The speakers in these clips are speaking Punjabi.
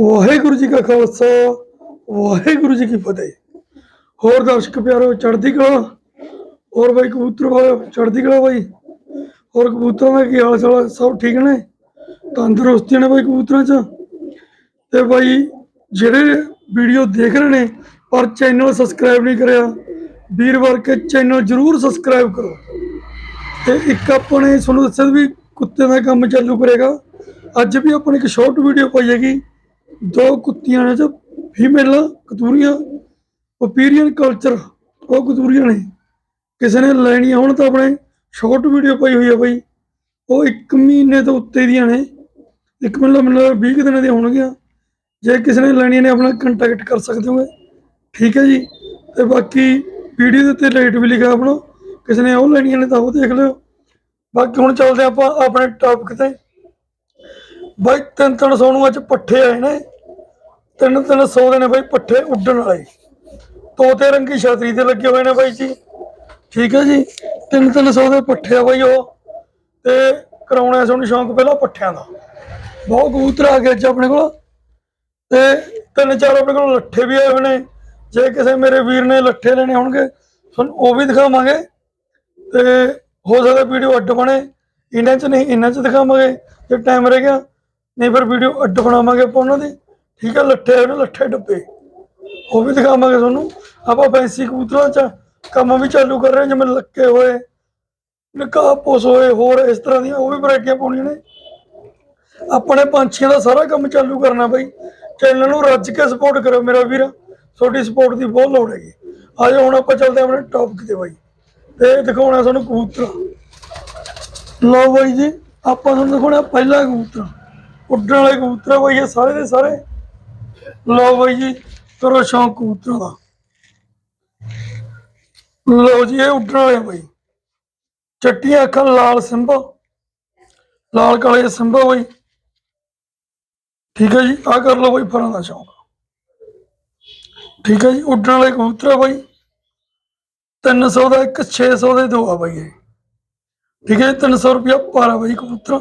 ਵਾਹਿਗੁਰੂ ਜੀ ਕਾ ਖਾਲਸਾ, ਵਾਹਿਗੁਰੂ ਜੀ ਕੀ ਫਤਿਹ। ਹੋਰ ਦਰਸ਼ਕ ਪਿਆਰੋ, ਚੜ੍ਹਦੀ ਕਲਾ। ਹੋਰ ਬਾਈ ਕਬੂਤਰ ਵਾਲਿਓ, ਚੜ੍ਹਦੀ ਕਲਾ ਬਾਈ। ਹੋਰ ਕਬੂਤਰਾਂ ਦਾ ਕੀ ਹਾਲ ਚਾਲ ਸਭ ਠੀਕ ਨੇ? ਤੰਦਰੁਸਤੀ ਨੇ ਬਾਈ ਕਬੂਤਰਾਂ 'ਚ? ਤੇ ਬਾਈ ਜਿਹੜੇ ਵੀਡੀਓ ਦੇਖ ਰਹੇ ਨੇ, ਪਰ ਚੈਨਲ ਸਬਸਕ੍ਰਾਈਬ ਨਹੀਂ ਕਰਿਆ ਵੀਰਵਾਰ ਕੇ ਚੈਨਲ ਜਰੂਰ ਸਬਸਕ੍ਰਾਈਬ ਕਰੋ। ਤੇ ਇੱਕ ਆਪਾਂ ਨੇ ਤੁਹਾਨੂੰ ਦੱਸਿਆ ਵੀ ਕੁੱਤੇ ਦਾ ਕੰਮ ਚਾਲੂ ਕਰੇਗਾ। ਅੱਜ ਵੀ ਆਪਾਂ ਇੱਕ ਸ਼ਾਰਟ ਵੀਡੀਓ ਪਾਈ ਹੈਗੀ। ਦੋ ਕੁੱਤੀਆਂ ਨੇ ਜੋ ਫੀਮੇਲਾਂ ਕਤੂਰੀਆਂ ਓਪੀਰੀਅਨ ਕਲਚਰ ਉਹ ਕਤੂਰੀਆਂ ਨੇ। ਕਿਸੇ ਨੇ ਲੈਣੀਆਂ ਹੁਣ ਤਾਂ ਆਪਣੇ ਸ਼ਾਰਟ ਵੀਡੀਓ ਪਾਈ ਹੋਈ ਹੈ ਬਾਈ। ਉਹ 1 ਮਹੀਨੇ ਤੋਂ ਉੱਤੇ ਦੀਆਂ ਨੇ। ਇੱਕ ਮਹੀਨਾ ਮਤਲਬ ਲੱਗਦਾ 20 ਕੁ ਦਿਨਾਂ ਦੀਆਂ ਹੋਣਗੀਆਂ। ਜੇ ਕਿਸੇ ਨੇ ਲੈਣੀਆਂ ਨੇ ਆਪਣਾ ਕੰਟੈਕਟ ਕਰ ਸਕਦੇ ਹੋਗੇ। ਠੀਕ ਹੈ ਜੀ। ਤੇ ਬਾਕੀ ਵੀਡੀਓ ਦੇ ਉੱਤੇ ਰੇਟ ਵੀ ਲਿਖਿਆ ਆਪਣਾ। ਕਿਸੇ ਨੇ ਉਹ ਲੈਣੀਆਂ ਨੇ ਤਾਂ ਉਹ ਦੇਖ ਲਿਓ। ਬਾਕੀ ਹੁਣ ਚੱਲਦੇ ਆਪਾਂ ਆਪਣੇ ਟੌਪਿਕ ਤੇ। ਬਾਈ ਤਿੰਨ ਤਿੰਨ ਸੌ ਨੂੰ ਅੱਜ ਪੱਠੇ ਆਏ ਨੇ। ਤਿੰਨ ਤਿੰਨ ਸੌ ਦੇ ਨੇ ਬਾਈ ਪੱਠੇ ਉੱਡਣ ਵਾਲੇ। ਤੋਤੇ ਰੰਗੀ ਛਤਰੀ ਤੇ ਲੱਗੇ ਹੋਏ ਨੇ ਬਾਈ ਜੀ। ਠੀਕ ਹੈ ਜੀ? ਤਿੰਨ ਤਿੰਨ ਸੌ ਦੇ ਪੱਠੇ ਆ ਬਾਈ ਉਹ। ਤੇ ਕਰਾਉਣਾ ਸਾਨੂੰ ਸ਼ੌਂਕ ਪਹਿਲਾਂ ਪੱਠਿਆਂ ਦਾ। ਬਹੁਤ ਕਬੂਤਰ ਆ ਗਏ ਅੱਜ ਆਪਣੇ ਕੋਲ। ਤੇ ਤਿੰਨ ਚਾਰ ਆਪਣੇ ਕੋਲ ਲੱਠੇ ਵੀ ਆਏ ਹੋਏ ਨੇ। ਜੇ ਕਿਸੇ ਮੇਰੇ ਵੀਰ ਨੇ ਲੱਠੇ ਲੈਣੇ ਹੋਣਗੇ ਤੁਹਾਨੂੰ ਉਹ ਵੀ ਦਿਖਾਵਾਂਗੇ। ਤੇ ਹੋ ਸਕਦਾ ਵੀਡੀਓ ਅੱਡ ਬਣੇ। ਇਹਨਾਂ 'ਚ ਨਹੀਂ, ਇਹਨਾਂ 'ਚ ਦਿਖਾਵਾਂਗੇ। ਜੇ ਟਾਈਮ ਰਹਿ ਗਿਆ, ਨਹੀਂ ਫਿਰ ਵੀਡੀਓ ਅੱਡ ਬਣਾਵਾਂਗੇ ਆਪਾਂ ਉਹਨਾਂ ਦੀ। ਠੀਕ ਹੈ ਲੱਠੇ ਹੋਏ ਨੇ ਲੱਠੇ ਡੱਬੇ। ਉਹ ਵੀ ਦਿਖਾਵਾਂਗੇ ਤੁਹਾਨੂੰ। ਆਪਾਂ ਫੈਂਸੀ ਕਬੂਤਰਾਂ 'ਚ ਕੰਮ ਵੀ ਚਾਲੂ ਕਰ ਰਹੇ ਜਿਵੇਂ ਲੱਕੇ ਹੋਏ ਨਿਕਾਹ ਹੋਏ, ਹੋਰ ਇਸ ਤਰ੍ਹਾਂ ਦੀਆਂ ਉਹ ਵੀ ਵੈਰਾਈਟੀਆਂ ਪਾਉਣੀਆਂ ਨੇ। ਆਪਣੇ ਪੰਛੀਆਂ ਦਾ ਸਾਰਾ ਕੰਮ ਚਾਲੂ ਕਰਨਾ ਬਾਈ। ਚੈਨਲ ਨੂੰ ਰੱਜ ਕੇ ਸਪੋਰਟ ਕਰੋ ਮੇਰਾ ਵੀਰ। ਤੁਹਾਡੀ ਸਪੋਰਟ ਦੀ ਬਹੁਤ ਲੋੜ ਹੈਗੀ। ਆ ਹੁਣ ਆਪਾਂ ਚੱਲਦੇ ਹਾਂ ਆਪਣੇ ਟੌਪਿਕ ਤੇ ਬਾਈ। ਤੇ ਦਿਖਾਉਣਾ ਤੁਹਾਨੂੰ ਕਬੂਤਰ। ਲਓ ਬਾਈ ਜੀ, ਆਪਾਂ ਤੁਹਾਨੂੰ ਦਿਖਾਉਣਾ ਪਹਿਲਾ ਕਬੂਤਰ। ਉੱਡਣ ਵਾਲੇ ਕਬੂਤਰ ਬਾਈ, ਇਹ ਸਾਰੇ ਦੇ ਸਾਰੇ। ਲੋ ਬਾਈ ਜੀ ਕਰੋ ਸ਼ੌਂਕ ਕਬੂਤਰਾਂ ਦਾ। ਲੋ ਜੀ ਇਹ ਉੱਡਣ ਵਾਲੇ ਆ ਬਾਈ। ਚੱਟੀਆਂ ਅੱਖਾਂ ਲਾਲ ਸਿੰਬਾ ਲਾਲ ਕਾਲੇ ਸਿੰਬਾ ਬਾਈ। ਠੀਕ ਹੈ ਜੀ ਆ ਕਰ ਲਓ ਬਾਈ ਫਰਾਂ ਦਾ ਸ਼ੌਂਕ। ਠੀਕ ਹੈ ਜੀ ਉੱਡਣ ਵਾਲੇ ਕਬੂਤਰ ਆ ਬਾਈ। 300 ਦਾ ਇੱਕ 600 ਦੇ ਦੋ ਆ ਬਾਈ ਇਹ। ਠੀਕ ਹੈ ਜੀ, 300 ਰੁਪਇਆ ਪਰ ਆ ਬਾਈ ਕਬੂਤਰ।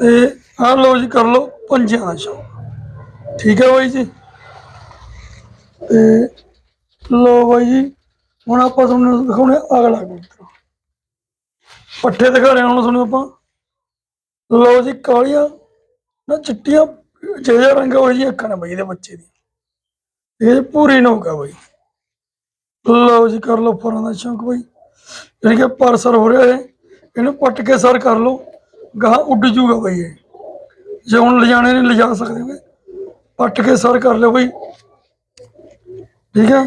ਤੇ ਆ ਲਓ ਜੀ ਕਰ ਲਓ ਪੰਜਾਂ ਦਾ ਸ਼ੌਂਕ। ਠੀਕ ਹੈ ਬਾਈ ਜੀ? ਤੇ ਲਓ ਬਾਈ ਜੀ, ਹੁਣ ਆਪਾਂ ਤੁਹਾਨੂੰ ਦਿਖਾਉਣੇ ਅਗਲਾ ਕਬੂਤਰ। ਪੱਠੇ ਦਿਖਾ ਰਹੇ ਹਾਂ ਹੁਣ ਤੁਹਾਨੂੰ ਆਪਾਂ। ਲਓ ਜੀ, ਕਾਲੀਆਂ ਨਾ ਚਿੱਟੀਆਂ ਜਿਹੜਾ ਰੰਗ ਹੋਈ ਜੀ ਅੱਖਾਂ ਨੇ ਬਾਈ ਇਹਦੇ ਬੱਚੇ ਦੀ ਇਹ ਪੂਰੀ ਨੌਕ ਆ ਬਾਈ। ਲਓ ਜੀ, ਕਰ ਲਓ ਫਰਾਂ ਦਾ ਸ਼ੌਂਕ ਬਾਈ। ਯਾਨੀ ਕਿ ਪਰ ਸਰ ਹੋ ਰਿਹਾ ਹੈ ਇਹਨੂੰ ਪੱਟ ਕੇ ਸਰ ਕਰ ਲਓ। ਗਾਹ ਉੱਡ ਜੂਗਾ ਬਾਈ ਇਹ। ਜੇ ਹੁਣ ਲਿਜਾਣੇ ਨਹੀਂ, ਲਿਜਾ ਸਕਦੇ ਪੱਟ ਕੇ ਸਰ ਕਰ ਲਿਓ ਬਈ। ਠੀਕ ਹੈ?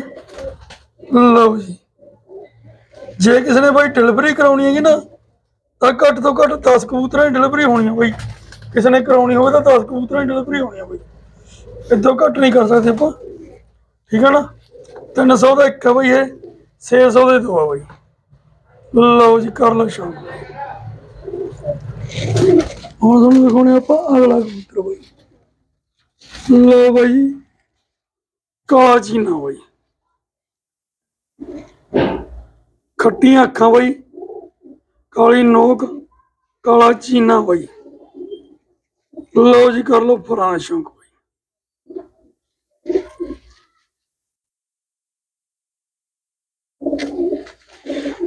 ਲਓ ਜੀ। ਜੇ ਕਿਸੇ ਨੇ ਬਾਈ ਡਿਲੀਵਰੀ ਕਰਾਉਣੀ ਹੈਗੀ ਨਾ, ਤਾਂ ਘੱਟ ਤੋਂ ਘੱਟ 10 ਕਬੂਤਰਾਂ ਦੀ ਡਿਲੀਵਰੀ ਹੋਣੀ ਹੈ ਬਾਈ। ਕਿਸੇ ਨੇ ਕਰਾਉਣੀ ਹੋਵੇ ਤਾਂ 10 ਕਬੂਤਰਾਂ ਦੀ ਡਿਲੀਵਰੀ ਹੋਣੀ ਹੈ ਬਾਈ। ਇਦੋਂ ਘੱਟ ਨਹੀਂ ਕਰ ਸਕਦੇ ਆਪਾਂ। ਠੀਕ ਹੈ ਨਾ? 300 ਦਾ ਇੱਕ ਹੈ ਬਾਈ ਇਹ। 600 ਦੇ ਦੋ ਆ ਬਾਈ। ਲਓ ਜੀ, ਕਰ ਲਓ ਸ਼ੌਂਕ ਹੁਣ ਤੁਹਾਨੂੰ ਦਿਖਾਉਣੇ ਆਪਾਂ ਅਗਲਾ ਕਬੂਤਰ ਬਾਈ। ਲੋ ਬਾਈ। ਕਾਲਾ ਚੀਨਾ ਬਾਈ। ਖੱਟੀਆਂ ਅੱਖਾਂ ਬਾਈ। ਕਾਲੀ ਨੋਕ, ਕਾਲਾ ਚੀਨਾ ਬਾਈ। ਲਓ ਜੀ, ਕਰ ਲਓ ਫਰਾਂ ਸ਼ੌਂਕ ਬਾਈ।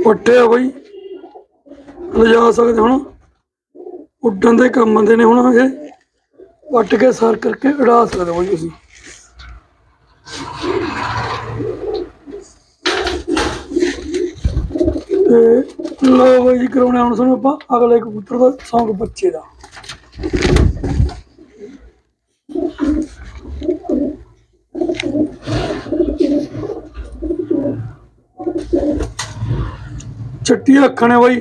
ਪੱਟੇ ਬਾਈ। ਲਿਜਾ ਸਕਦੇ ਹੁਣ। ਉੱਡਣ ਦੇ ਕੰਮ ਦੇ ਨੇ ਹੁਣ ਇਹ ਵੱਟ ਕੇ ਸਰ ਕਰਕੇ ਉਡਾ ਸਕਦੇ ਹੋ ਜੀ ਤੁਸੀਂ ਤੇ ਲੋ ਬਾਈ ਜੀ ਕਰਾਉਣਾ ਹੁਣ ਸਾਨੂੰ ਆਪਾਂ ਅਗਲੇ ਕਬੂਤਰ ਦਾ ਸੌਂਗ ਬੱਚੇ ਦਾ। ਚਿੱਟੀਆਂ ਅੱਖਾਂ ਨੇ ਬਾਈ।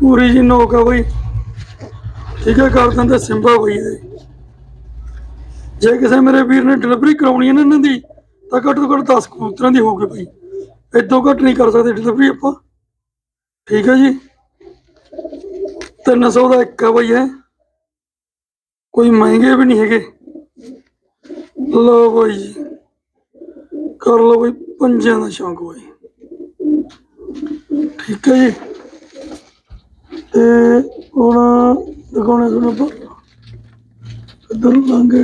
ਪੂਰੀ ਜੀ ਨੋਕ ਹੈ ਬਈ। ਠੀਕ ਕਰ ਦਿੰਦੇ ਸਿੰਬਾ ਬਾਈ ਇਹਦੇ ਜੇ ਕਿਸੇ ਮੇਰੇ ਵੀਰ ਨੇ ਡਿਲੀਵਰੀ ਕਰਾਉਣੀ ਹੈ ਨਾ ਇਹਨਾਂ ਦੀ, ਤਾਂ ਘੱਟ ਤੋਂ ਘੱਟ 10 ਕਬੂਤਰਾਂ ਦੀ ਹੋਊਗੀ ਬਾਈ ਇਦੋਂ ਘੱਟ ਨਹੀਂ ਕਰ ਸਕਦੇ ਡਿਲੀਵਰੀ ਆਪਾਂ। ਠੀਕ ਹੈ ਜੀ। 300 ਦਾ ਇੱਕ ਆ ਬਾਈ ਇਹ। ਕੋਈ ਮਹਿੰਗੇ ਵੀ ਨਹੀਂ ਹੈਗੇ। ਲਓ ਬਾਈ ਜੀ। ਕਰ ਲਓ ਬਾਈ ਪੰਜਾਂ ਦਾ ਸ਼ੌਂਕ ਬਾਈ। ਠੀਕ ਹੈ ਜੀ। ਤੇ ਹੁਣ ਦਿਖਾਉਣੇ ਤੁਹਾਨੂੰ ਆਪਾਂ। ਇੱਧਰ ਲਾਂਗੇ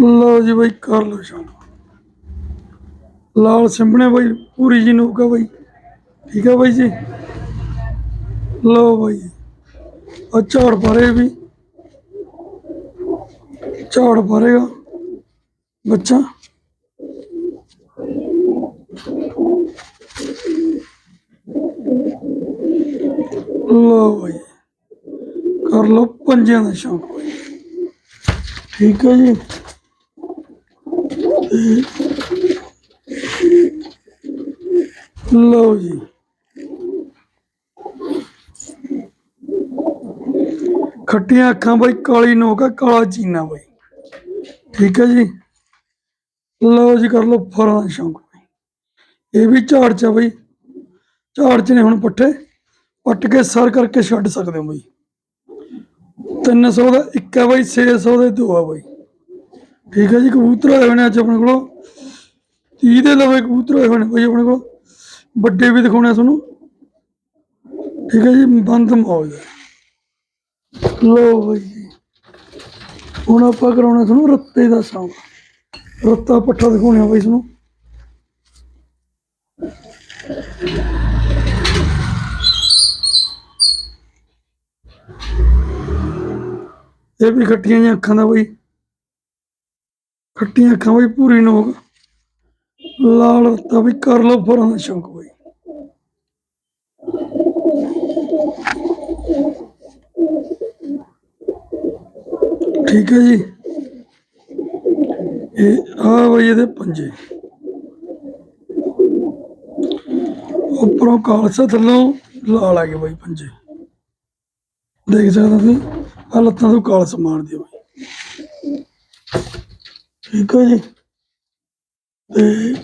ਲਓ ਜੀ ਬਾਈ, ਕਰ ਲਓ ਸ਼ਾਮ। ਲਾਲ ਸਿੰਬਣੇ ਬਾਈ, ਪੂਰੀ ਜੀ ਨੌਕਾ ਬਾਈ। ਠੀਕ ਹੈ ਬਾਈ ਜੀ? ਲਓ ਬਾਈ ਆ ਝਾੜ ਪਰੇ ਵੀ। ਝਾੜ ਪਰੇਗਾ। ਬੱਚਾ। ਲਓ ਬਾਈ ਕਰ ਲਓ, ਪੰਜਿਆਂ ਦਾ ਸ਼ੌਂਕ ਬਾਈ ਠੀਕ ਹੈ ਜੀ? ਲਓ ਜੀ। ਖੱਟੀਆਂ ਅੱਖਾਂ ਬਾਈ, ਕਾਲੀ ਨੋਕ ਆ, ਕਾਲਾ ਚੀਨਾ ਬਾਈ। ਠੀਕ ਹੈ ਜੀ? ਲਓ ਜੀ, ਕਰ ਲਓ, ਫਰਾਂ ਦਾ ਸ਼ੌਂਕ ਇਹ ਵੀ ਝਾੜ ਚ ਆ ਬਾਈ। ਝਾੜ ਚ ਨੇ ਹੁਣ ਪੱਠੇ। ਪੱਟ ਕੇ ਸਰ ਕਰਕੇ ਛੱਡ ਸਕਦੇ ਹੋ ਬਾਈ। 300 ਦਾ, ਇੱਕ ਹੈ ਬਾਈ 600 ਦੇ, ਦੋ ਆ ਬਾਈ। ਠੀਕ ਹੈ ਜੀ, ਕਬੂਤਰ ਆਏ ਹੋਏ ਅੱਜ ਆਪਣੇ ਕੋਲ। 30 ਦੇ ਲਵੇ ਕਬੂਤਰ ਆਏ ਹੋਏ ਨੇ ਆਪਣੇ ਕੋਲ। ਵੱਡੇ ਵੀ ਦਿਖਾਉਣੇ ਤੁਹਾਨੂੰ। ਠੀਕ ਹੈ ਜੀ, ਬੰਦ ਮੌਜ ਲੋ ਬਾਈ ਹੁਣ ਆਪਾਂ ਕਰਾਉਣਾ ਤੁਹਾਨੂੰ ਰੱਤੇ ਦਾ ਸੌਂਗ ਰੱਤਾ ਪੱਠਾ ਦਿਖਾਉਣੇ ਆ ਤੁਹਾਨੂੰ। ਇਹ ਵੀ ਖੱਟੀਆਂ ਜਿਹੀਆਂ ਅੱਖਾਂ ਦਾ ਬਈ। ਖੱਟੀਆਂ ਅੱਖਾਂ ਬਈ ਪੂਰੀ ਨੋਕ। ਲਾਲ ਰੱਤਾ ਵੀ ਕਰ ਲਓ ਫਰਾਂ ਦਾ ਸ਼ੌਂਕ ਬਾਈ। ਠੀਕ ਹੈ ਜੀ। ਇਹ ਆ ਬਈ ਇਹਦੇ ਪੰਜੇ। ਉੱਪਰੋਂ ਕਾਲਸਾ ਥੱਲੋਂ ਲਾਲ ਆ ਗਏ ਬਈ ਪੰਜੇ। ਦੇਖ ਸਕਦੇ ਤੁਸੀਂ? ਆ ਲੱਤਾਂ ਤੋਂ ਕਾਲਸ ਸਮਾਨ ਬਈ ਠੀਕ ਹੈ ਜੀ। ਤੇ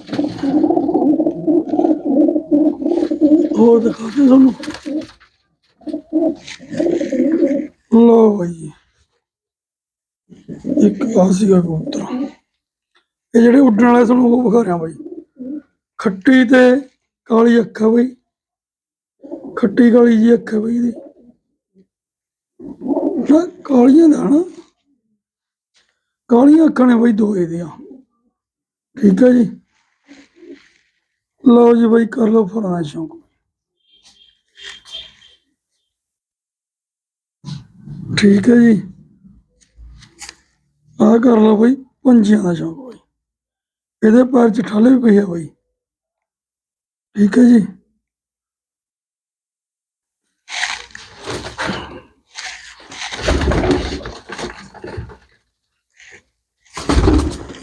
ਹੋਰ ਦਿਖਾਉਂਦੇ ਤੁਹਾਨੂੰ? ਲੋ ਬਈ ਇੱਕ ਆ ਸੀਗਾ ਕਬੂਤਰ। ਇਹ ਜਿਹੜੇ ਉੱਡਣ ਵਾਲੇ ਤੁਹਾਨੂੰ ਉਹ ਵਿਖਾ ਰਿਹਾ ਬਾਈ। ਖੱਟੀ ਤੇ ਕਾਲੀ ਅੱਖ ਹੈ ਬਾਈ। ਖੱਟੀ ਕਾਲੀ ਜੀ ਅੱਖ ਹੈ ਬਾਈ ਇਹਦੀ। ਨਾ ਕਾਲੀਆਂ ਦਾ ਨਾ ਕਾਲੀਆਂ ਅੱਖਾਂ ਨੇ ਬਾਈ ਦੋ ਇਹਦੀਆਂ ਠੀਕ ਹੈ ਜੀ। ਲਓ ਜੀ ਬਾਈ ਕਰ ਲਓ ਫਰਾਂ ਸ਼ੌਂਕ। ਠੀਕ ਹੈ ਜੀ। ਆ ਕਰ ਲਓ ਬਈ ਪੰਜੀਆਂ ਦਾ ਸ਼ੌਂਕ ਬਈ। ਇਹਦੇ ਪੈਰ ਚ ਠਾਲੇ ਵੀ ਪਈ ਆ ਬਈ। ਠੀਕ ਹੈ ਜੀ।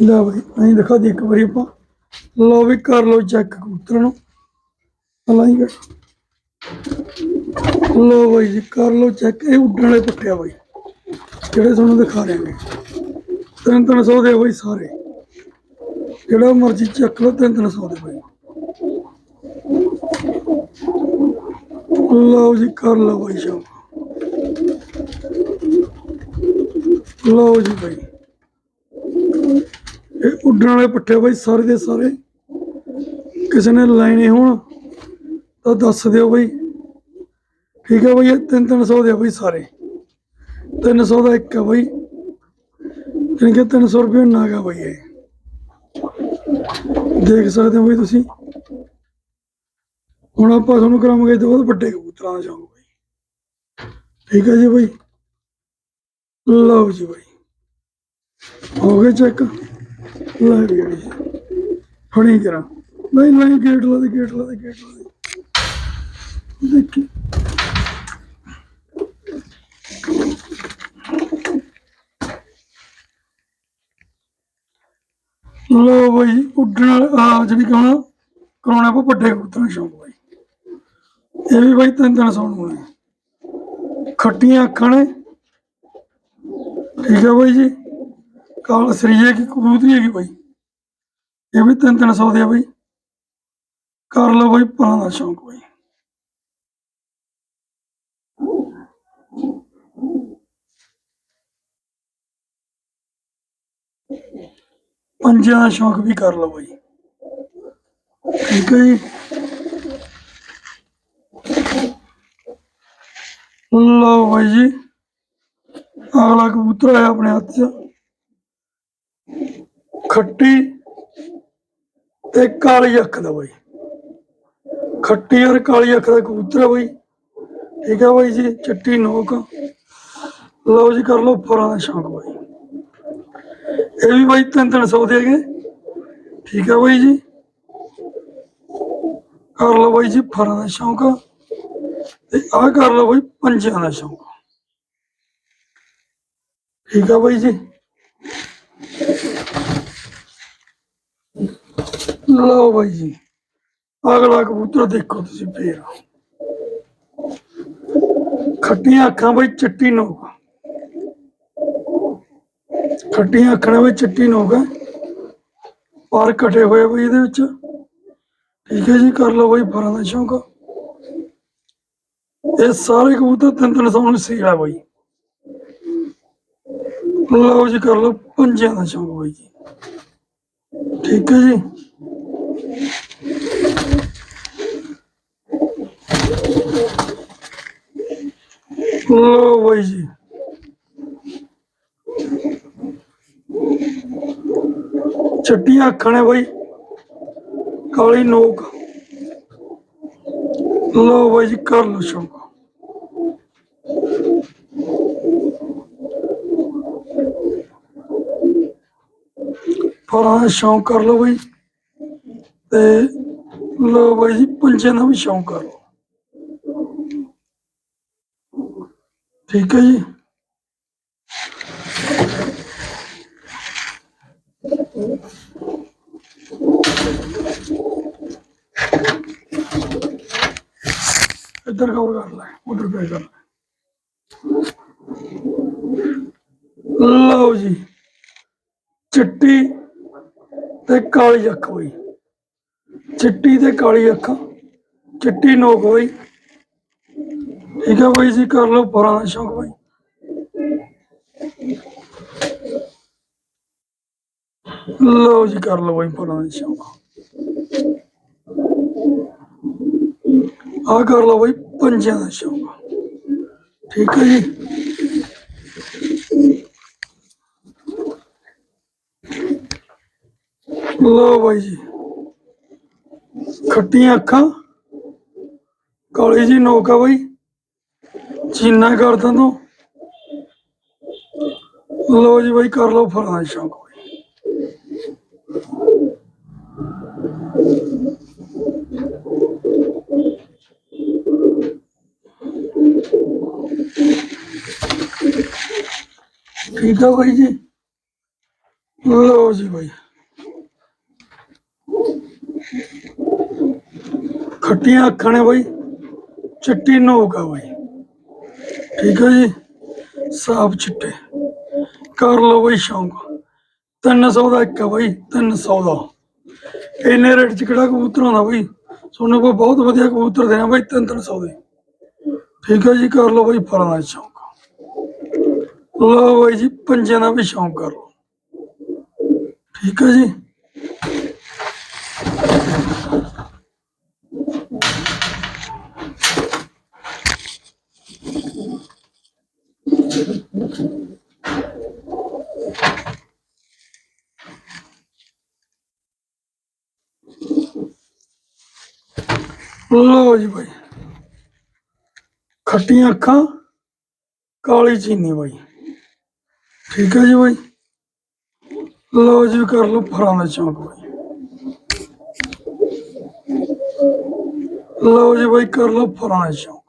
ਲਓ ਬਈ ਨਹੀਂ ਦਿਖਾ ਦੀ ਇੱਕ ਵਾਰੀ ਆਪਾਂ। ਲਓ ਵੀ ਕਰ ਲਓ ਚੈੱਕ ਕਬੂਤਰ ਨੂੰ। ਹਲਾਈ ਲਓ ਬਈ ਜੀ, ਕਰ ਲਓ ਚੈੱਕ ਇਹ ਉੱਡਣ ਵਾਲੇ ਪੱਟਿਆ ਬਈ। ਜਿਹੜੇ ਤੁਹਾਨੂੰ ਦਿਖਾ ਰਹੇ ਨੇ ਤਿੰਨ ਤਿੰਨ ਸੌ ਦੇ ਬਈ ਸਾਰੇ। ਜਿਹੜਾ ਮਰਜ਼ੀ ਚੱਕ ਲਓ, ਤਿੰਨ ਤਿੰਨ ਸੌ ਦੇ ਬਈ। ਲਓ ਜੀ, ਕਰ ਲਓ ਬਈ ਸ਼ਾਮ। ਲਓ ਜੀ ਬਈ। ਇਹ ਉੱਡਣ ਵਾਲੇ ਪੱਠੇ ਬਈ ਸਾਰੇ ਦੇ ਸਾਰੇ। ਕਿਸੇ ਨੇ ਲੈਣੇ ਹੋਣ ਤਾਂ ਦੱਸ ਦਿਓ ਬਈ। ਠੀਕ ਹੈ ਬਈ, ਇਹ ਤਿੰਨ ਤਿੰਨ ਸੌ ਦੇ ਬਈ ਸਾਰੇ। 300 ਦਾ ਇੱਕ ਆ ਬਈ। ਯਾਨੀ ਕਿ 300 ਰੁਪਏ ਨਾਗਾ ਬਈ ਇਹ। ਦੇਖ ਸਕਦੇ ਹੋ ਬਈ ਤੁਸੀਂ। ਹੁਣ ਆਪਾਂ ਤੁਹਾਨੂੰ ਕਰਾਵਾਂਗੇ ਇਹ ਤੋਂ ਵੱਡੇ ਕਬੂਤਰਾਂ ਦਾ ਸ਼ੌਂਕ ਬਈ। ਠੀਕ ਹੈ ਜੀ ਬਈ। ਲਓ ਜੀ ਬਈ। ਹੋ ਗਏ ਚੈੱਕ। ਲੈ ਗਏ ਫੜੀ ਕਰਾਂ। ਨਹੀਂ ਨਹੀਂ ਗੇਟ ਲਾ ਦੇ ਗੇਟ ਲਾ ਦੇ ਗੇਟ ਲਾ ਦੇ। ਦੇਖੀ। ਲੋ ਬਈ, ਉੱਡਣ ਆ ਜਿਹੜੀ ਕਹਣਾ, ਕਰਾਉਣਾ ਆਪਾਂ ਵੱਡੇ ਕਬੂਤਰਾਂ ਦਾ ਸ਼ੌਂਕ ਬਈ। ਇਹ ਵੀ ਬਈ ਤਿੰਨ ਤਿੰਨ ਸੌਣ ਹੋਣੇ। ਖੱਟੀਆਂ ਅੱਖਾਂ ਨੇ। ਠੀਕ ਹੈ ਬਈ ਜੀ। ਕਾਲ ਸਰੀਏ ਕੀ ਕਬੂਤਰੀ ਹੈਗੀ ਬਈ? ਇਹ ਵੀ ਤਿੰਨ ਤਿੰਨ ਸੌ ਦੇ ਆ ਬਈ। ਕਰ ਲਓ ਬਈ ਪਰਾਂ ਦਾ ਸ਼ੌਂਕ ਬਈ। ਪੰਜਾਂ ਦਾ ਸ਼ੌਂਕ ਵੀ ਕਰ ਲਓ ਬਈ। ਠੀਕ ਹੈ ਜੀ। ਲਓ ਬਾਈ ਜੀ। ਅਗਲਾ ਕਬੂਤਰ ਆਇਆ ਆਪਣੇ ਹੱਥ 'ਚ। ਖੱਟੀ ਤੇ ਕਾਲੀ ਅੱਖ ਦਾ ਬਾਈ। ਖੱਟੀ ਔਰ ਕਾਲੀ ਅੱਖ ਦਾ ਕਬੂਤਰ ਹੈ ਬਾਈ। ਠੀਕ ਹੈ ਬਾਈ ਜੀ, ਚਿੱਟੀ ਨੋਕ। ਲਓ ਜੀ, ਕਰ ਲਓ ਫਰਾਂ ਦਾ ਸ਼ੌਂਕ ਬਾਈ। ਇਹ ਵੀ ਬਾਈ ਤਿੰਨ ਤਿੰਨ ਸੌ ਦੇ ਹੈਗੇ। ਠੀਕ ਹੈ ਬਾਈ ਜੀ। ਕਰ ਲਓ ਬਾਈ ਜੀ ਫਰਾਂ ਦਾ ਸ਼ੌਂਕ। ਤੇ ਆਹ ਕਰ ਲਓ ਬਾਈ ਪੰਜਿਆਂ ਦਾ ਸ਼ੌਂਕ। ਠੀਕ ਆ ਬਾਈ ਜੀ। ਲਓ ਬਾਈ ਜੀ। ਅਗਲਾ ਕਬੂਤਰ ਦੇਖੋ ਤੁਸੀਂ ਫੇਰ। ਖੱਟੀਆਂ ਅੱਖਾਂ ਬਾਈ, ਚਿੱਟੀ ਨੋਕ। ਖੱਟੀਆਂ ਅੱਖਾਂ ਨਾਲ ਚਿੱਟੀ ਨੋਕ ਹੈ। ਪਰ ਕਟੇ ਹੋਏ ਬਾਈ ਇਹਦੇ ਵਿੱਚ। ਠੀਕ ਹੈ ਜੀ, ਕਰ ਲਓ ਬਾਈ ਫਰਾਂ ਦਾ ਸ਼ੌਂਕ। ਇਹ ਸਾਰੇ ਕਬੂਤਰ ਤਿੰਨ ਤਿੰਨ ਸੌ ਨੂੰ ਸੀਲ ਆ ਬਾਈ। ਲਓ ਜੀ, ਕਰ ਲਓ, ਪੰਜਿਆਂ ਦਾ ਸ਼ੌਂਕ ਬਾਈ ਜੀ। ਠੀਕ ਹੈ ਜੀ। ਲਓ ਬਾਈ ਜੀ। ਚਿੱਟੀਆਂ ਅੱਖਾਂ ਨੇ ਬਾਈ। ਕਾਲੀ ਨੋਕ। ਲਓ ਬਾਈ ਜੀ, ਕਰ ਲਓ ਸ਼ੌਕ। ਫਰਾਂ ਦਾ ਸ਼ੌਂਕ ਕਰ ਲਓ ਬਈ। ਤੇ ਲਓ ਬਾਈ ਜੀ ਪੰਜੇ ਦਾ ਵੀ ਸ਼ੌਂਕ ਕਰ ਲਓ। ਠੀਕ ਹੈ ਜੀ। ਇੱਧਰ ਕਵਰ ਕਰ ਲੈ, ਉਧਰ ਪੇ ਕਰ ਲਓ ਜੀ, ਚਿੱਟੀ ਤੇ ਕਾਲੀ ਅੱਖ ਹੋਈ। ਚਿੱਟੀ ਤੇ ਕਾਲੀ ਅੱਖ, ਚਿੱਟੀ ਨੋਕ ਹੋਈ। ਠੀਕ ਹੈ ਬਾਈ ਜੀ ਕਰ ਲਓ ਪਰਾਂ ਦਾ ਸ਼ੌਂਕ ਬਾਈ ਲਓ ਜੀ ਕਰ ਲਓ ਬਾਈ ਪਰਾਂ ਦਾ ਸ਼ੌਂਕ ਆ ਕਰ ਲਓ ਬਾਈ ਪੰਜਿਆਂ ਦਾ ਸ਼ੌਂਕ ਠੀਕ ਹੈ ਜੀ ਲਓ ਬਾਈ ਜੀ ਖੱਟੀਆਂ ਅੱਖਾਂ ਕਾਲੀ ਜੀ ਨੋਕ ਆ ਬਾਈ ਜੀਨਾ ਕਰਦਾ ਤੂੰ ਲਓ ਜੀ ਬਾਈ, ਕਰ ਲਓ ਫਰਾਂ ਸ਼ੌਂਕ ਠੀਕ ਆ ਬਾਈ ਜੀ? ਲਓ ਜੀ ਬਾਈ। ਖੱਟੀਆਂ ਅੱਖਾਂ ਨੇ ਬਾਈ। ਚਿੱਟੀ ਨੋਕ ਆ ਬਾਈ। ਠੀਕ ਹੈ ਜੀ? ਸਾਫ਼ ਚਿੱਟੇ। ਕਰ ਲਓ ਬਾਈ ਸ਼ੌਂਕ। 300 ਦਾ ਇੱਕ ਆ ਬਾਈ 300 ਦਾ। ਇੰਨੇ ਰੇਟ ਚ ਕਿਹੜਾ ਕਬੂਤਰ ਆਉਂਦਾ ਬਾਈ? ਤੁਹਾਨੂੰ ਕੋਈ ਬਹੁਤ ਵਧੀਆ ਕਬੂਤਰ ਦੇਣਾ ਬਾਈ 300 ਦੇ। ਠੀਕ ਹੈ ਜੀ, ਕਰ ਲਓ ਬਾਈ ਫਰਾਂ ਦਾ ਸ਼ੌਂਕ। ਲਓ ਬਾਈ ਜੀ, ਪੰਜਿਆਂ ਦਾ ਵੀ ਸ਼ੌਂਕ ਕਰ ਲਓ। ਠੀਕ ਹੈ ਜੀ? ਲਓ ਜੀ ਬਾਈ। ਖੱਟੀਆਂ ਅੱਖਾਂ, ਕਾਲੀ ਚੀਨੀ ਬਾਈ। ਠੀਕ ਹੈ ਜੀ ਬਾਈ। ਲਓ ਜੀ ਕਰ ਲਓ ਫਰਾਂ ਦਾ ਚੌਂਕ ਬਾਈ। ਲਓ ਜੀ ਬਾਈ ਕਰ ਲਓ ਫਰਾਂ ਦਾ ਚੌਂਕ।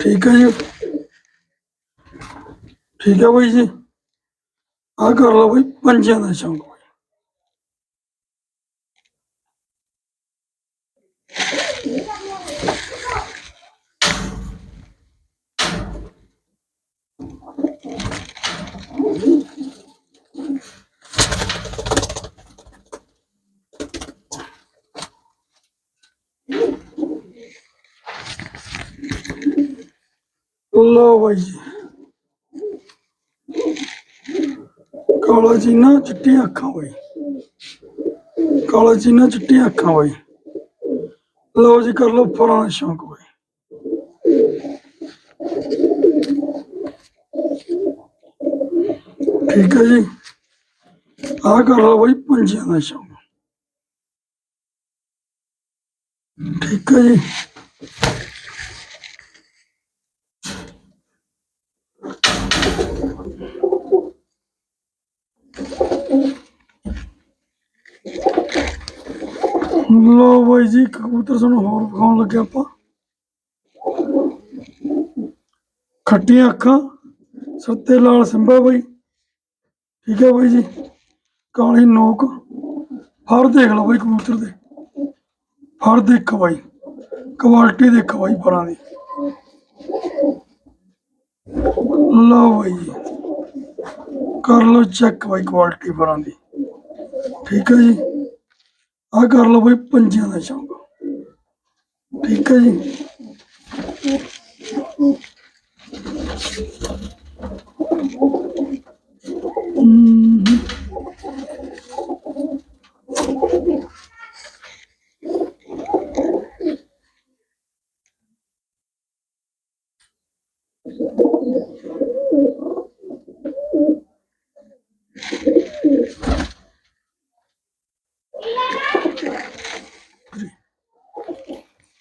ਠੀਕ ਹੈ ਜੀ। ਠੀਕ ਹੈ ਬਾਈ ਜੀ ਆ ਕਰ ਲਓ ਬਾਈ ਪੰਜਿਆਂ ਦਾ ਚੌਂਕ ਬਾਈ ਲਓ ਬਾਈ ਜੀ ਕਾਲਾ ਜੀਨਾ ਚਿੱਟੀਆਂ ਅੱਖਾਂ ਹੋਈ ਕਾਲਾ ਜੀਨਾ ਚਿੱਟੀਆਂ ਅੱਖਾਂ ਹੋਈ ਲਓ ਜੀ ਕਰ ਲਓ ਫਰਾਂ ਸ਼ੌਂਕ ਹੋਈ ਠੀਕ ਹੈ ਜੀ। ਆ ਕਰ ਲਓ ਬਈ ਪੰਜਿਆਂ ਦਾ ਸ਼ੌਂਕ। ਠੀਕ ਹੈ ਜੀ। ਬਾਈ ਜੀ ਕਬੂਤਰ ਤੁਹਾਨੂੰ ਹੋਰ ਵਿਖਾਉਣ ਲੱਗੇ ਆਪਾਂ। ਖੱਟੀਆਂ ਅੱਖਾਂ ਸੱਤੇ ਲਾਲ ਸਿੰਬਾ ਬਾਈ। ਠੀਕ ਹੈ ਬਾਈ ਜੀ, ਕਾਲੀ ਨੋਕ। ਫਰ ਦੇਖ ਲਓ ਬਾਈ ਕਬੂਤਰ ਦੇ। ਫਰ ਦੇਖੋ ਬਾਈ ਕੁਆਲਿਟੀ ਦੇਖੋ ਬਾਈ ਫਰਾਂ ਦੀ। ਲਓ ਬਾਈ ਜੀ, ਕਰ ਲਓ ਚੈੱਕ ਬਾਈ ਕੁਆਲਿਟੀ ਫਰਾਂ ਦੀ। ਠੀਕ ਹੈ ਜੀ। ਆ ਕਰ ਲਓ ਬਾਈ ਪੰਜਿਆਂ ਦਾ ਸ਼ੌਂਕ। ਠੀਕ ਹੈ ਜੀ।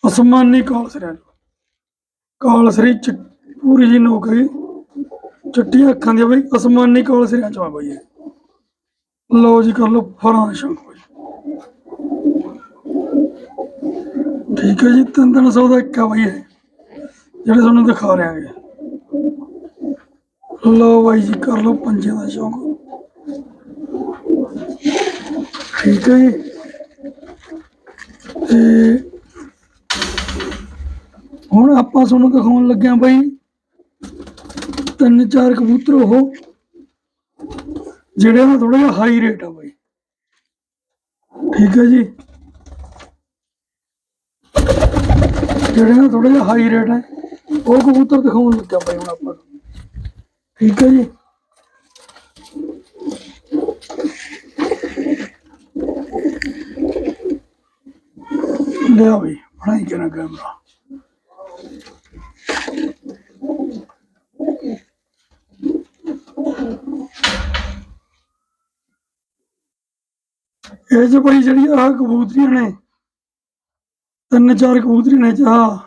ਅਸਮਾਨੀ ਕਾਲਸਰਿਆਂ ਕਾਲਸਰੀ ਚ ਪੂਰੀ ਜੀ ਨੋਕ ਹੈ ਚਿੱਟੀਆਂ ਅੱਖਾਂ ਦੀ ਬਈ, ਅਸਮਾਨੀ ਕਾਲਸਰਿਆਂ ਚ ਬਈ ਲਓ ਜੀ ਕਰ ਲਓ ਫਰਾਂ ਠੀਕ ਹੈ ਜੀ, ਤਿੰਨ ਤਿੰਨ ਸੌ ਦਾ ਇੱਕ ਆ ਬਈ ਜਿਹੜੇ ਤੁਹਾਨੂੰ ਦਿਖਾ ਰਹੇ ਆਂਗੇ ਲਓ ਬਾਈ ਜੀ ਕਰ ਲਓ ਪੰਜਿਆਂ ਦਾ ਸ਼ੌਂਕ ਠੀਕ ਹੈ ਜੀ। ਤੇ ਹੁਣ ਆਪਾਂ ਤੁਹਾਨੂੰ ਦਿਖਾਉਣ ਲੱਗਿਆ ਬਈ। ਤਿੰਨ ਚਾਰ ਕਬੂਤਰ ਉਹ, ਜਿਹੜੇ ਦਾ ਥੋੜਾ ਜਿਹਾ ਹਾਈ ਰੇਟ ਆ ਬਈ। ਠੀਕ ਹੈ ਜੀ। ਜਿਹੜੇ ਦਾ ਥੋੜਾ ਜਿਹਾ ਹਾਈ ਰੇਟ ਹੈ ਉਹ ਕਬੂਤਰ ਦਿਖਾਉਣ ਲੱਗਿਆ ਬਈ ਹੁਣ ਆਪਾਂ ਨੂੰ। ਠੀਕ ਹੈ ਜੀ। ਲਿਆ ਬਈ, ਬਣਾਈ ਕਿਹਨਾਂ ਕੈਮਰਾ ਇਹ ਚ ਬਈ ਜਿਹੜੀ ਆ ਕਬੂਤਰੀਆਂ ਨੇ, ਤਿੰਨ ਚਾਰ ਕਬੂਤਰੀ ਨੇ ਚਾਹ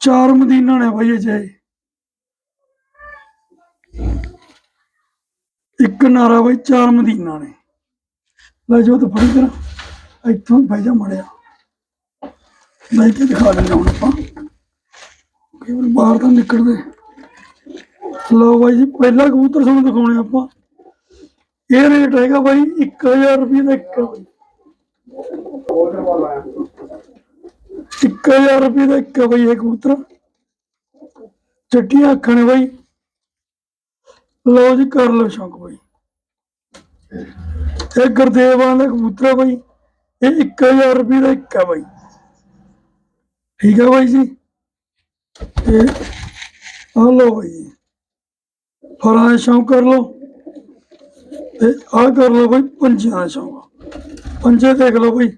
ਚਾਰ ਮਦੀਨਾ ਨੇ ਬਈ ਇਹ ਚ ਇੱਕ ਨਾਰਾ ਬਈ ਚਾਰ ਮਦੀਨਾ ਨੇ। ਲੈ ਜੋ ਤਾਂ ਫੜੀ ਕਰਾਂ ਇੱਥੋਂ ਬਹਿ ਜਾ ਮੜਿਆ। ਲੈ ਕੇ ਦਿਖਾ ਦਿੰਦੇ ਹੁਣ ਆਪਾਂ। ਕਈ ਬਾਹਰ ਤਾਂ ਨਿਕਲਦੇ। ਲਓ ਬਾਈ ਜੀ, ਪਹਿਲਾ ਕਬੂਤਰ ਤੁਹਾਨੂੰ ਦਿਖਾਉਣੇ ਆਪਾਂ। ਇਹ ਰੇਟ ਹੈਗਾ ਬਾਈ 1000 ਰੁਪਏ ਦਾ ਇੱਕ। ਬਾਈ 1000 ਰੁਪਏ ਦਾ ਇੱਕ ਬਾਈ ਇਹ ਕਬੂਤਰ। ਚਿੱਟੀਆਂ ਅੱਖਾਂ ਨੇ ਬਾਈ। ਲਓ ਜੀ, ਕਰ ਲਓ ਸ਼ੌਂਕ ਬਾਈ। ਇਹ ਗੁਰਦੇਵਾਂ ਦਾ ਕਬੂਤਰ ਹੈ ਬਾਈ। ਇਹ 1000 ਰੁਪਏ ਦਾ ਇੱਕ ਹੈ ਬਾਈ। ਠੀਕ ਹੈ ਬਾਈ ਜੀ? ਤੇ ਆ ਲਓ ਬਾਈ ਜੀ। ਫਰਾਂ ਦਾ ਸ਼ੌਂਕ ਕਰ ਲਓ। ਤੇ ਆ ਕਰ ਲਓ ਬਾਈ ਪੰਜਿਆਂ ਦਾ ਸ਼ੌਂਕ। ਪੰਜੇ ਦੇਖ ਲਓ ਬਾਈ।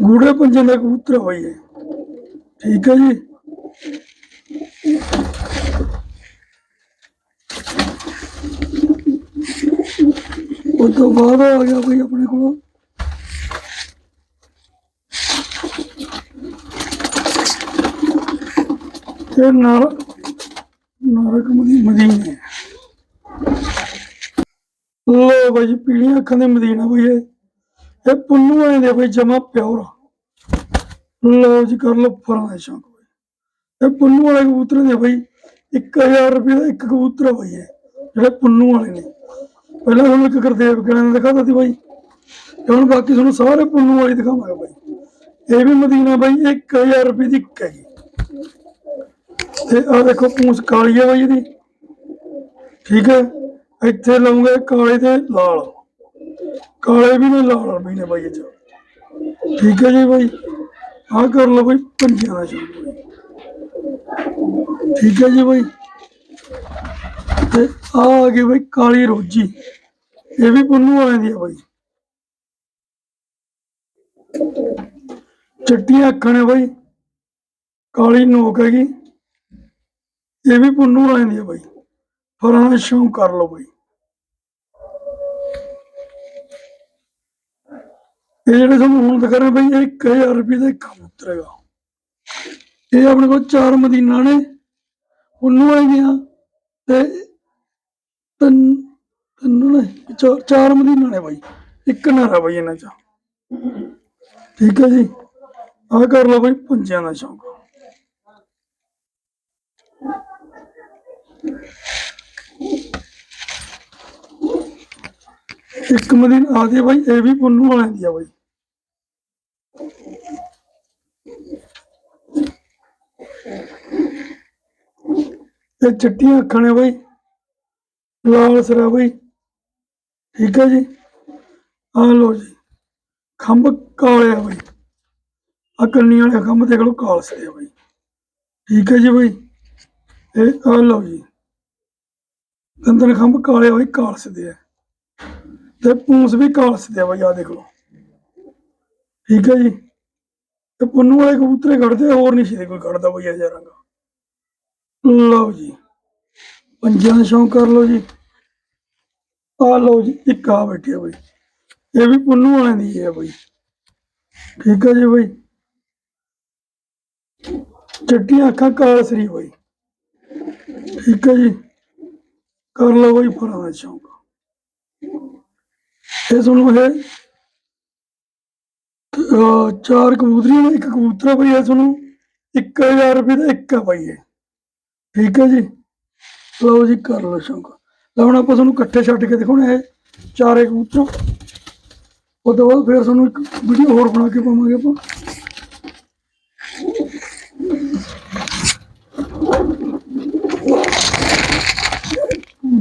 ਗੂੜੇ ਪੰਜੇ ਦਾ ਕਬੂਤਰ ਹੈ ਬਾਈ ਠੀਕ ਹੈ ਜੀ? ਉਸ ਤੋਂ ਬਾਅਦ ਆ ਗਿਆ ਬਈ ਆਪਣੇ ਕੋਲ। ਇਹ ਨਾਰ ਨਾਰਕ ਮਦੀ ਲੋ ਬਈ ਪੀਲੀਆਂ ਅੱਖਾਂ ਦੇ ਮਦੀਨਾ ਬਈ ਇਹ। ਪੁੰਨੂ ਆਏ ਦੇ ਬਈ ਜਮਾ ਪਿਓਰ। ਲੋ ਜੀ, ਕਰ ਲੋ ਫਰਾਂ ਦਾ ਸ਼ੌਂਕ ਬਈ। ਇਹ ਪੁੰਨੂ ਵਾਲੇ ਕਬੂਤਰ ਦੇ ਬਈ 1000 ਰੁਪਏ ਦਾ ਇੱਕ ਕਬੂਤਰ ਆ ਬਈ ਇਹ, ਜਿਹੜੇ ਪੁੰਨੂ ਵਾਲੇ ਨੇ। ਪਹਿਲਾਂ ਤੁਹਾਨੂੰ ਇੱਕ ਗੁਰਦੇਵ ਕਿਹਨਾਂ ਦਿਖਾਤਾ ਸੀ ਬਾਈ। ਤੇ ਹੁਣ ਬਾਕੀ ਤੁਹਾਨੂੰ ਸਾਰੇ ਪੁੰਨੂ ਵਾਲੀ ਦਿਖਾਵਾਂਗਾ ਬਾਈ। ਇਹ ਵੀ ਮਦੀਨਾ ਬਾਈ 1000 ਰੁਪਏ ਦੀ ਇੱਕ ਹੈਗੀ। ਤੇ ਆ ਦੇਖੋ ਪੂੰਛ ਕਾਲੀ ਹੈ ਬਾਈ ਇਹਦੀ। ਠੀਕ ਹੈ? ਇੱਥੇ ਲਾਉਂਗੇ ਕਾਲੇ ਤੇ ਲਾਲ। ਕਾਲੇ ਵੀ ਨੇ, ਲਾਲ ਵੀ ਨੇ ਬਾਈ ਇਹ ਠੀਕ ਹੈ ਜੀ ਬਾਈ। ਆ ਕਰ ਲਓ ਬਈ, ਪੰਜਿਆਂ ਦਾ ਸ਼ੌਂਕ ਠੀਕ ਹੈ ਜੀ ਬਾਈ। ਤੇ ਆ ਆ ਗਈ ਬਈ ਕਾਲੀ ਰੋਜੀ। ਇਹ ਵੀ ਪੁੰਨੂ ਵਾਲਿਆਂ ਦੀ ਆ ਬਾਈ। ਚਿੱਟੀਆਂ ਅੱਖਾਂ ਨੇ ਬਾਈ। ਕਾਲੀ ਨੋਕ ਹੈਗੀ। ਇਹ ਵੀ ਪੁੰਨੂ ਵਾਲਿਆਂ ਦੀ ਆ ਬਾਈ। ਫਰਾਂ ਦਾ ਸ਼ੌਂਕ ਕਰ ਲਓ ਬਈ। ਇਹ ਜਿਹੜੇ ਤੁਹਾਨੂੰ ਹੁਣ ਦਿਖਾ ਰਹੇ ਬਈ 1000 ਰੁਪਏ ਦਾ ਇੱਕ ਕਬੂਤਰ ਹੈਗਾ। ਇਹ ਆਪਣੇ ਕੋਲ ਚਾਰ ਮਦੀਨਾ ਨੇ। ਉਹਨੂੰ ਹੈਗੀਆਂ ਤੇ ਤਿੰਨ ਤਿੰਨ ਨੇ। ਚਾਰ ਚਾਰ ਮਦੀਨਾ ਨੇ ਬਾਈ। ਇੱਕ ਨਾਰਾ ਬਾਈ ਇਹਨਾਂ ਚ। ਠੀਕ ਹੈ ਜੀ। ਆਹ ਕਰ ਲਓ ਬਾਈ ਪੰਜਿਆਂ ਦਾ ਸ਼ੌਂਕ। ਇੱਕ ਮਦੀਨਾ ਆਦੀ ਬਾਈ, ਇਹ ਵੀ ਪੁੰਨੂ ਵਾਲਿਆਂ ਦੀ ਆ ਬਾਈ। ਇਹ ਚਿੱਟੀਆਂ ਅੱਖਾਂ ਨੇ ਬਾਈ। ਲਾਲ ਸਰਾ ਬਾਈ। ਠੀਕ ਹੈ ਜੀ? ਆ ਲੋ ਜੀ। ਖੰਭ ਕਾਲੇ ਆ ਬਾਈ। ਆ ਕੰਨੀ ਵਾਲੇ ਖੰਭ ਦੇਖ ਲਓ ਕਾਲਸੇ ਆ ਬਾਈ। ਠੀਕ ਹੈ ਜੀ ਬਾਈ। ਇਹ ਆ ਲਓ ਜੀ। ਦੰਦਨ ਖੰਭ ਕਾਲੇ ਆ ਬਾਈ ਕਾਲਸਦੇ ਆ। ਤੇ ਪੂੰਸ ਵੀ ਕਾਲਸਦੇ ਆ ਬਾਈ ਆ ਦੇਖ ਲਓ। ਠੀਕ ਹੈ ਜੀ? ਤੇ ਪੁੰਨੂ ਵਾਲੇ ਕਬੂਤਰੇ ਕੱਢਦੇ ਹੋਰ ਨਹੀਂ ਸੀ ਕੋਈ ਕੱਢਦਾ ਬਾਈ, ਇਹ ਰੰਗ। ਲਓ ਜੀ। ਪੰਜਾਂ ਦਾ ਸ਼ੌਂਕ ਕਰ ਲਓ ਜੀ। ਆ ਲਓ ਜੀ, ਇੱਕ ਆ ਬੈਠੀ ਆ ਬਈ। ਇਹ ਵੀ ਪੁੰਨੂ ਵਾਲਿਆਂ ਦੀ ਹੈ ਬਈ। ਠੀਕ ਹੈ ਜੀ ਬਈ? ਚਿੱਟੀਆਂ ਅੱਖਾਂ ਕਾਲ ਸਰੀ ਬਈ। ਠੀਕ ਹੈ ਜੀ? ਕਰ ਲਓ ਬਈ ਫਰਾਂ ਦਾ ਸ਼ੌਂਕ। ਇਹ ਤੁਹਾਨੂੰ ਇਹ। ਚਾਰ ਕਬੂਤਰੀਆਂ ਨੇ, ਇੱਕ ਕਬੂਤਰ ਆ ਬਈ ਤੁਹਾਨੂੰ 1000 ਰੁਪਏ ਦਾ ਇੱਕ ਆ ਬਈ ਇਹ। ਠੀਕ ਹੈ ਜੀ? ਲਓ ਜੀ, ਕਰ ਲਓ ਸ਼ੌਂਕ। ਲਓ ਹੁਣ ਆਪਾਂ ਤੁਹਾਨੂੰ ਇਕੱਠੇ ਛੱਡ ਕੇ ਦਿਖਾਉਣੇ ਇਹ ਚਾਰੇ ਕਬੂਤਰ। ਉਹ ਤੋਂ ਬਾਅਦ ਫਿਰ ਤੁਹਾਨੂੰ ਇੱਕ ਵੀਡੀਓ ਹੋਰ ਬਣਾ ਕੇ ਪਾਵਾਂਗੇ ਆਪਾਂ।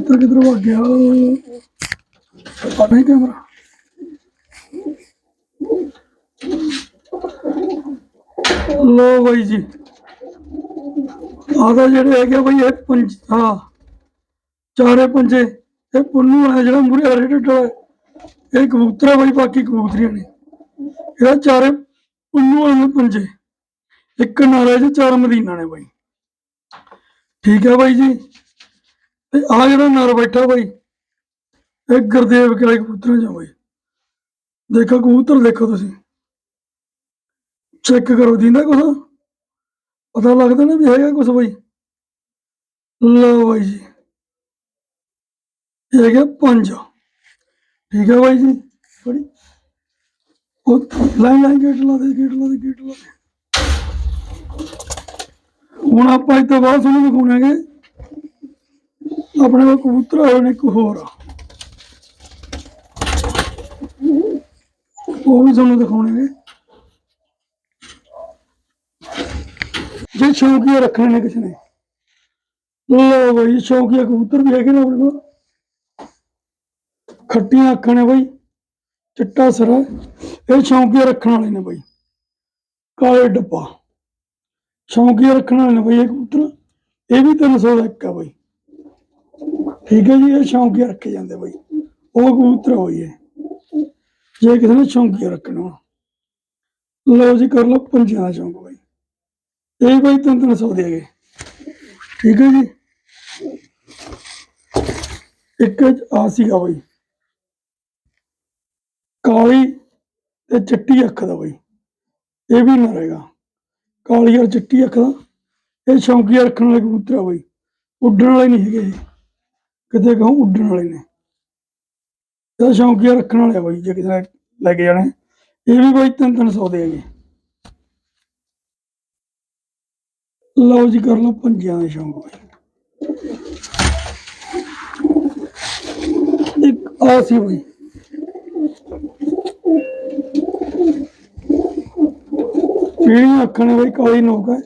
ਕਬੂਤਰ ਕਿੱਧਰ ਭੱਜ ਗਿਆ? ਪਤਾ ਨਹੀਂ ਕੈਮਰਾ ਲੋ ਬਾਈ ਜੀ। ਆਹ ਜਿਹੜੇ ਹੈਗੇ ਬਈ, ਇਹ ਪੰਜ, ਹਾਂ। ਚਾਰੇ ਪੰਜੇ। ਇਹ ਪੁੰਨੂ ਵਾਲਾ ਜਿਹੜਾ ਮੂਰੇ ਰੇਡ ਵਾਲਾ ਇਹ ਕਬੂਤਰ ਆ ਬਈ, ਬਾਕੀ ਕਬੂਤਰੀਆਂ ਨੇ। ਇਹਦਾ ਚਾਰੇ ਪੁੰਨੂ ਵਾਲੇ ਪੰਜੇ। ਇੱਕ ਨਾਰਾ ਚ ਚਾਰ ਮਦੀਨਾ ਨੇ ਬਾਈ। ਠੀਕ ਹੈ ਬਾਈ ਜੀ। ਤੇ ਆ ਜਿਹੜਾ ਨਰ ਬੈਠਾ ਬਾਈ, ਇਹ ਗੁਰਦੇਵ ਕੇ ਕਬੂਤਰਾਂ ਚ ਆ ਦੇਖੋ ਕਬੂਤਰ ਦੇਖੋ ਤੁਸੀਂ। ਚੈੱਕ ਕਰੋ ਦਿੰਦਾ ਕੁਛ ਪਤਾ ਲੱਗਦਾ ਨਾ ਵੀ ਹੈਗਾ ਕੁਛ ਬਾਈ। ਲਓ ਬਾਈ ਜੀ। ਇਹ ਹੈਗਾ ਪੰਜ। ਠੀਕ ਹੈ ਬਾਈ ਜੀ। ਬੜੀ ਉਹ ਲਾਈਨ ਲਾਈਨ ਗੇਟ ਲਾ ਦੇ, ਗੇਟ ਲਾ ਦੇ, ਗੇਟ ਲਾ ਦੇ। ਹੁਣ ਆਪਾਂ ਇਹ ਤੋਂ ਬਾਅਦ ਤੁਹਾਨੂੰ ਦਿਖਾਉਣਾਗੇ ਆਪਣੇ ਕੋਲ ਕਬੂਤਰ ਆਏ ਨੇ ਇੱਕ ਹੋਰ ਆ। ਉਹ ਵੀ ਤੁਹਾਨੂੰ ਦਿਖਾਉਣਗੇ। ਜੇ ਸ਼ੌਕੀਆ ਰੱਖਣੇ ਨੇ ਕਿਸੇ ਨੇ। ਲੋ ਬਈ ਸ਼ੌਕੀਆ ਕਬੂਤਰ ਵੀ ਹੈਗੇ ਨੇ ਆਪਣੇ ਕੋਲ। ਖੱਟੀਆਂ ਅੱਖਾਂ ਨੇ ਬਈ, ਚਿੱਟਾ ਸਰਾ ਇਹ ਸ਼ੌਕੀਆ ਰੱਖਣ ਵਾਲੇ ਨੇ ਬਈ। ਕਾਲੇ ਡੱਬਾ। ਸ਼ੌਕੀਆ ਰੱਖਣ ਵਾਲੇ ਨੇ ਬਈ ਇਹ ਕਬੂਤਰ। ਇਹ ਵੀ 300 ਦਾ ਇੱਕ ਆ ਬਈ। ਠੀਕ ਹੈ ਜੀ, ਇਹ ਸ਼ੌਕੀਆ ਰੱਖੇ ਜਾਂਦੇ ਬਈ। ਉਹ ਕਬੂਤਰ ਹੋਈ ਹੈ ਜੇ ਕਿਸੇ ਨੇ ਸ਼ੌਕੀਆ ਰੱਖਣਾ ਲਓ ਜੀ, ਕਰ ਲਓ ਪੰਜਾਂ ਦਾ ਸ਼ੌਂਕ ਬਈ। ਇਹ ਬਈ ਤਿੰਨ ਤਿੰਨ ਸੌ ਦੇ ਹੈਗੇ ਠੀਕ ਹੈ ਜੀ। ਇੱਕ ਆ ਸੀਗਾ ਬਈ। ਕਾਲੀ ਤੇ ਚਿੱਟੀ ਅੱਖ ਦਾ ਬਈ। ਇਹ ਵੀ ਨਾ ਰਹੇਗਾ। ਕਾਲੀ ਔਰ ਚਿੱਟੀ ਅੱਖ ਦਾ। ਇਹ ਸ਼ੌਂਕੀਆ ਰੱਖਣ ਵਾਲੇ ਕਬੂਤਰ ਆ ਬਈ। ਉੱਡਣ ਵਾਲੇ ਨਹੀਂ ਹੈਗੇ ਇਹ। ਕਿਤੇ ਕਹੂੰ ਉੱਡਣ ਵਾਲੇ ਨੇ। ਇਹ ਸ਼ੌਂਕੀਆ ਰੱਖਣ ਵਾਲੇ ਆ ਬਈ ਜੇ ਕਿਸੇ ਨੇ ਲੈ ਕੇ ਜਾਣੇ। ਇਹ ਵੀ ਬਈ ਤਿੰਨ ਤਿੰਨ ਸੌ ਦੇ ਹੈਗੇ। ਲਓ ਜੀ ਕਰ ਲਓ ਪੰਜਾਂ ਦਾ ਸ਼ੌਂਕ ਬਈ। ਇੱਕ ਆ ਸੀ ਬਈ। ਪੀੜੀਆਂ ਅੱਖਾਂ ਨੇ ਬਈ ਕਾਲੀ ਨੋਕ ਹੈ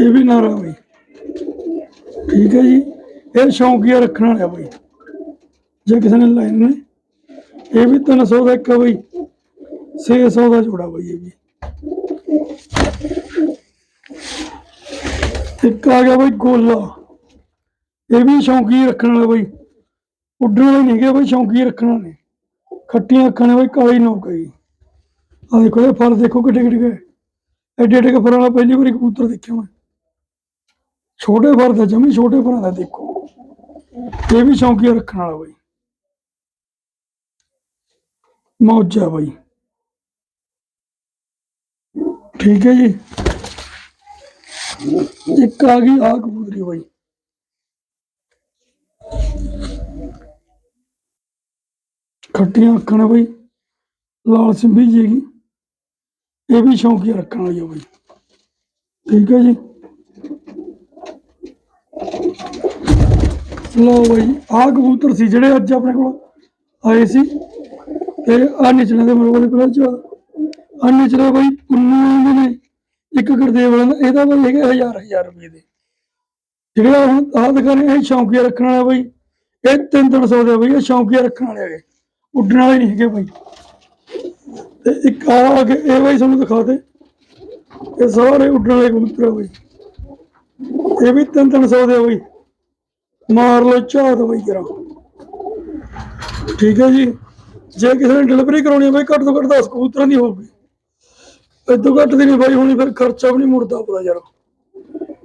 ਇਹ ਵੀ ਨਾਰਾ ਬਾਈ। ਠੀਕ ਹੈ ਜੀ। ਇਹ ਸ਼ੌਂਕੀਆ ਰੱਖਣ ਵਾਲਿਆ ਬਈ। ਜੇ ਕਿਸੇ ਨੇ ਲੈਣੇ ਨੇ, ਇਹ ਵੀ 300 ਦਾ ਇੱਕ ਆ ਬਈ। 600 ਦਾ ਜੋੜਾ ਬਈ ਇਹ ਵੀ। ਇੱਕ ਆ ਗਿਆ ਬਈ ਗੋਲਾ। ਇਹ ਵੀ ਸ਼ੌਂਕੀ ਰੱਖਣ ਵਾਲਾ ਬਈ। ਉੱਡਣ ਵਾਲੇ ਨਹੀਂ ਹੈਗੇ ਬਈ, ਸ਼ੌਂਕੀ ਰੱਖਣ ਵਾਲੇ। ਖੱਟੀਆਂ ਅੱਖਾਂ ਨੇ ਬਈ, ਕਾਲੀ ਨੋਕ ਹੈ ਜੀ। ਆ ਦੇਖੋ ਇਹ ਫਲ ਦੇਖੋ ਕਿੱਡੇ ਕਿੱਡੇ ਗਏ ਐਡੇ ਐਡੇ ਕੁ ਪਹਿਲੀ ਵਾਰੀ ਕਬੂਤਰ ਦੇਖਿਆ ਮੈਂ। ਛੋਟੇ ਫਰ ਦਾ, ਜਮੀ ਛੋਟੇ ਫਰਾਂ ਦਾ ਦੇਖੋ। ਇਹ ਵੀ ਸ਼ੌਂਕੀਆ ਰੱਖਣ ਵਾਲਾ ਬਾਈ। ਮੌਜਾ ਬਾਈ। ਠੀਕ ਹੈ ਜੀ। ਇੱਕ ਆ ਗਈ ਆ ਕਬੂਤਰੀ ਬਾਈ। ਖੱਟੀਆਂ ਅੱਖਾਂ ਨੇ ਬਾਈ। ਲਾਲ ਸਿੰਬੀ ਜੀ ਹੈਗੀ। ਇਹ ਵੀ ਸ਼ੌਂਕੀਆ ਰੱਖਣ ਵਾਲੀ ਆ ਬਾਈ। ਠੀਕ ਹੈ ਜੀ। ਲੋ ਬਾਈ, ਆਹ ਕਬੂਤਰ ਸੀ ਜਿਹੜੇ ਅੱਜ ਆਪਣੇ ਕੋਲ ਆਏ ਸੀ। ਤੇ ਆ ਨਿਚਲੇ ਦੇ ਮੇਰੇ ਕੋਲ ਪਹਿਲਾਂ ਚ ਆ। ਨਿਚਲੇ ਬਾਈ ਪੁੰਨੂ ਆਉਂਦੇ ਨੇ, ਇੱਕ ਗੁਰਦੇਵ ਵਾਲਾ, ਇਹਦਾ ਬਾਈ ਹੈਗਾ ਹਜ਼ਾਰ ਹਜ਼ਾਰ ਰੁਪਏ ਦੇ। ਜਿਹੜੇ ਹੁਣ ਆਹ ਦੁਕਾਨੇ ਇਹ ਸ਼ੌਂਕੀਆ ਰੱਖਣ ਵਾਲਾ ਬਾਈ, ਇਹ ਤਿੰਨ ਤਿੰਨ ਸੌ ਦੇ ਬਾਈ, ਇਹ ਸ਼ੌਂਕੀਆ ਰੱਖਣ ਵਾਲੇ ਹੈਗੇ। ਉੱਡਣ ਵਾਲੇ ਨਹੀਂ ਹੈਗੇ ਬਈ। ਤੇ ਇੱਕ ਆ ਇਹ ਬਾਈ ਤੁਹਾਨੂੰ ਦਿਖਾ ਦੇ। ਇਹ ਸਾਰੇ ਉੱਡਣ ਵਾਲੇ ਕਬੂਤਰ ਆ ਬਈ। ਇਹ ਵੀ ਤਿੰਨ ਤਿੰਨ ਸੌ ਦੇ ਆ ਮਾਰ ਲਓ ਝਾਤ ਬਾਈ ਕਰਾਂ ਠੀਕ ਹੈ ਜੀ। ਜੇ ਕਿਸੇ ਨੇ ਡਿਲੀਵਰੀ ਕਰਾਉਣੀ ਹੈ ਬਾਈ, ਘੱਟ ਤੋਂ ਘੱਟ 10 ਕਬੂਤਰਾਂ ਦੀ ਹੋਊਗੀ। ਇਦੋਂ ਘੱਟ ਦੀ ਨਹੀਂ ਬਾਈ, ਹੋਣੀ ਫਿਰ ਖਰਚਾ ਵੀ ਨਹੀਂ ਮੁੜਦਾ ਆਪਣਾ ਯਾਰ।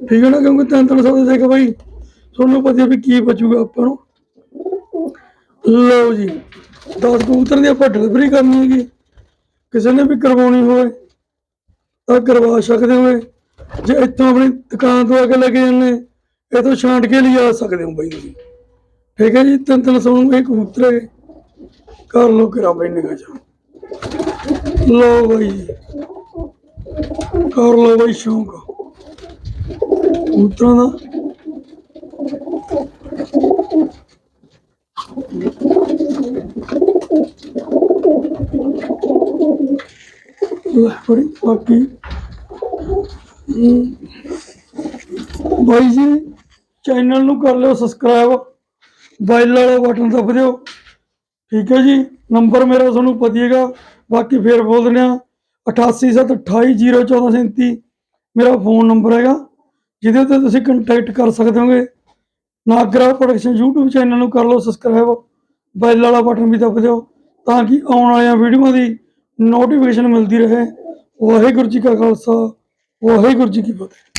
ਠੀਕ ਹੈ ਨਾ, ਕਿਉਂਕਿ ਤਿੰਨ ਤਿੰਨ ਸੌ ਦੇ ਦੇਖ ਬਾਈ, ਤੁਹਾਨੂੰ ਪਤਾ ਵੀ ਕੀ ਬਚੂਗਾ ਆਪਾਂ ਨੂੰ। ਲਓ ਜੀ 10 ਕਬੂਤਰ ਦੀ ਆਪਾਂ ਡਿਲੀਵਰੀ ਕਰਨੀ ਹੈਗੀ। ਕਿਸੇ ਨੇ ਵੀ ਕਰਵਾਉਣੀ ਹੋਵੇ, ਤਾਂ ਕਰਵਾ ਸਕਦੇ ਹੋਏ। ਜੇ ਇੱਥੋਂ ਆਪਣੀ ਦੁਕਾਨ ਤੋਂ ਆ ਕੇ ਲੈ ਕੇ ਜਾਂਦੇ, ਇਹ ਤੋਂ ਛਾਂਟ ਕੇ ਲਿਆ ਸਕਦੇ ਹੋ ਬਾਈ ਤੁਸੀਂ। ਠੀਕ ਹੈ ਜੀ, ਤਿੰਨ ਤਿੰਨ ਸੌ ਨੂੰ ਇਹ ਕਬੂਤਰ ਹੈ ਕਰ ਲੋ ਕਰਾ ਬਾਈ ਨਿਗਾਹ ਚ। ਲੋ ਬਾਈ ਕਰ ਲੋ ਬਾਈ ਸ਼ੌਂਕ। ਕਬੂਤਰਾਂ ਦਾ। ਲੈ ਬੜੀ ਬਾਕੀ ਬਾਈ ਜੀ ਚੈਨਲ ਨੂੰ ਕਰ ਲਿਓ ਸਬਸਕ੍ਰਾਈਬ ਬੈਲ ਵਾਲਾ ਬਟਨ ਦਬ ਦਿਓ। ਠੀਕ ਹੈ ਜੀ ਨੰਬਰ ਮੇਰਾ ਤੁਹਾਨੂੰ ਪਤਾ ਹੈਗਾ। ਬਾਕੀ ਫੇਰ ਬੋਲ ਦਿੰਦੇ ਆ 8872801437 ਮੇਰਾ ਫੋਨ ਨੰਬਰ ਹੈਗਾ। ਜਿਹਦੇ ਉੱਤੇ ਤੁਸੀਂ ਕੰਟੈਕਟ ਕਰ ਸਕਦੇ ਹੋਗੇ। ਨਾਗਰਾ ਪ੍ਰੋਡਕਸ਼ਨ YouTube ਚੈਨਲ ਨੂੰ ਕਰ ਲਓ ਸਬਸਕ੍ਰਾਈਬ ਬੈਲ ਵਾਲਾ ਬਟਨ ਵੀ ਦਬ ਦਿਓ। ਤਾਂ ਕਿ ਆਉਣ ਵਾਲੀਆਂ ਵੀਡੀਓਆਂ ਦੀ ਨੋਟੀਫਿਕੇਸ਼ਨ ਮਿਲਦੀ ਰਹੇ। ਵਾਹਿਗੁਰੂ ਜੀ ਕਾ ਖਾਲਸਾ। ਵਾਹਿਗੁਰੂ ਜੀ ਕੀ ਫਤਿਹ।